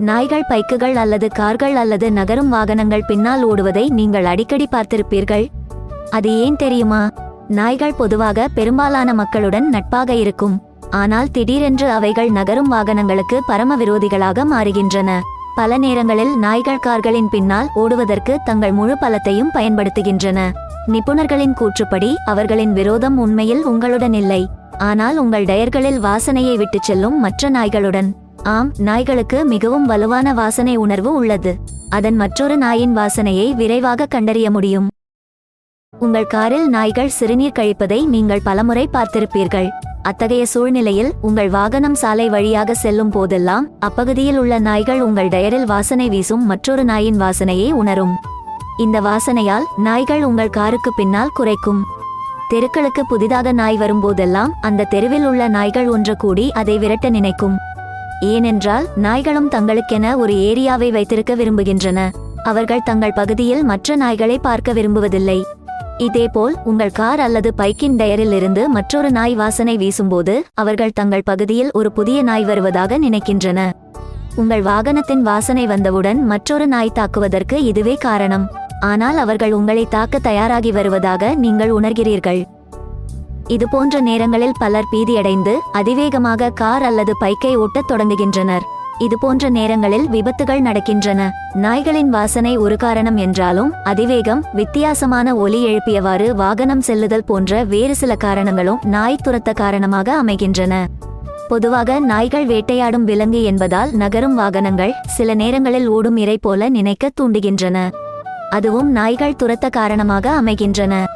நாய்கள் பைக்குகள் அல்லது கார்கள் அல்லது நகரும் வாகனங்கள் பின்னால் ஓடுவதை நீங்கள் அடிக்கடி பார்த்திருப்பீர்கள். அது ஏன் தெரியுமா? நாய்கள் பொதுவாக பெரும்பாலான மக்களுடன் நட்பாக இருக்கும். ஆனால் திடீரென்று அவைகள் நகரும் வாகனங்களுக்கு பரம விரோதிகளாக மாறுகின்றன. பல நேரங்களில் நாய்கள் கார்களின் பின்னால் ஓடுவதற்கு தங்கள் முழு பலத்தையும் பயன்படுத்துகின்றன. நிபுணர்களின் கூற்றுப்படி அவர்களின் விரோதம் உண்மையில் உங்களுடன் இல்லை. ஆனால் உங்கள் டயர்களில் வாசனையை விட்டுச் செல்லும் மற்ற நாய்களுடன். ஆம் நாய்களுக்கு மிகவும் வலுவான வாசனை உணர்வு உள்ளது. அதன் மற்றொரு நாயின் வாசனையை விரைவாக கண்டறிய முடியும். உங்கள் காரில் நாய்கள் சிறுநீர் கழிப்பதை நீங்கள் பலமுறை பார்த்திருப்பீர்கள். அத்தகைய சூழ்நிலையில் உங்கள் வாகனம் சாலை வழியாக செல்லும் போதெல்லாம் அப்பகுதியில் உள்ள நாய்கள் உங்கள் டயரில் வாசனை வீசும் மற்றொரு நாயின் வாசனையை உணரும். இந்த வாசனையால் நாய்கள் உங்கள் காருக்கு பின்னால் குறைக்கும். தெருக்களுக்கு புதிதாக நாய் வரும்போதெல்லாம் அந்த தெருவில் உள்ள நாய்கள் ஒன்று கூடி அதை விரட்ட நினைக்கும். ஏனென்றால் நாய்களும் தங்களுக்கென ஒரு ஏரியாவை வைத்திருக்க விரும்புகின்றன. அவர்கள் தங்கள் பகுதியில் மற்ற நாய்களை பார்க்க விரும்புவதில்லை. இதேபோல் உங்கள் கார் அல்லது பைக்கின் டயரில் இருந்து மற்றொரு நாய் வாசனை வீசும்போது அவர்கள் தங்கள் பகுதியில் ஒரு புதிய நாய் வருவதாக நினைக்கின்றன. உங்கள் வாகனத்தின் வாசனை வந்தவுடன் மற்றொரு நாய் தாக்குவதற்கு இதுவே காரணம். ஆனால் அவர்கள் உங்களை தாக்க தயாராகி வருவதாக நீங்கள் உணர்கிறீர்கள். இது போன்ற நேரங்களில் பலர் பீதியடைந்து அதிவேகமாக கார் அல்லது பைக்கை ஓட்டத் தொடங்குகின்றனர். இது போன்ற நேரங்களில் விபத்துகள் நடக்கின்றன. நாய்களின் வாசனை ஒரு காரணம் என்றாலும் அதிவேகம் வித்தியாசமான ஒலி எழுப்பியவாறு வாகனம் செல்லுதல் போன்ற வேறு சில காரணங்களும் நாய் துரத்த காரணமாக அமைகின்றன. பொதுவாக நாய்கள் வேட்டையாடும் விலங்கு என்பதால் நகரும் வாகனங்கள் சில நேரங்களில் ஓடும் இரை போல நினைக்க தூண்டுகின்றன. அதுவும் நாய்கள் துரத்த காரணமாக அமைகின்றன.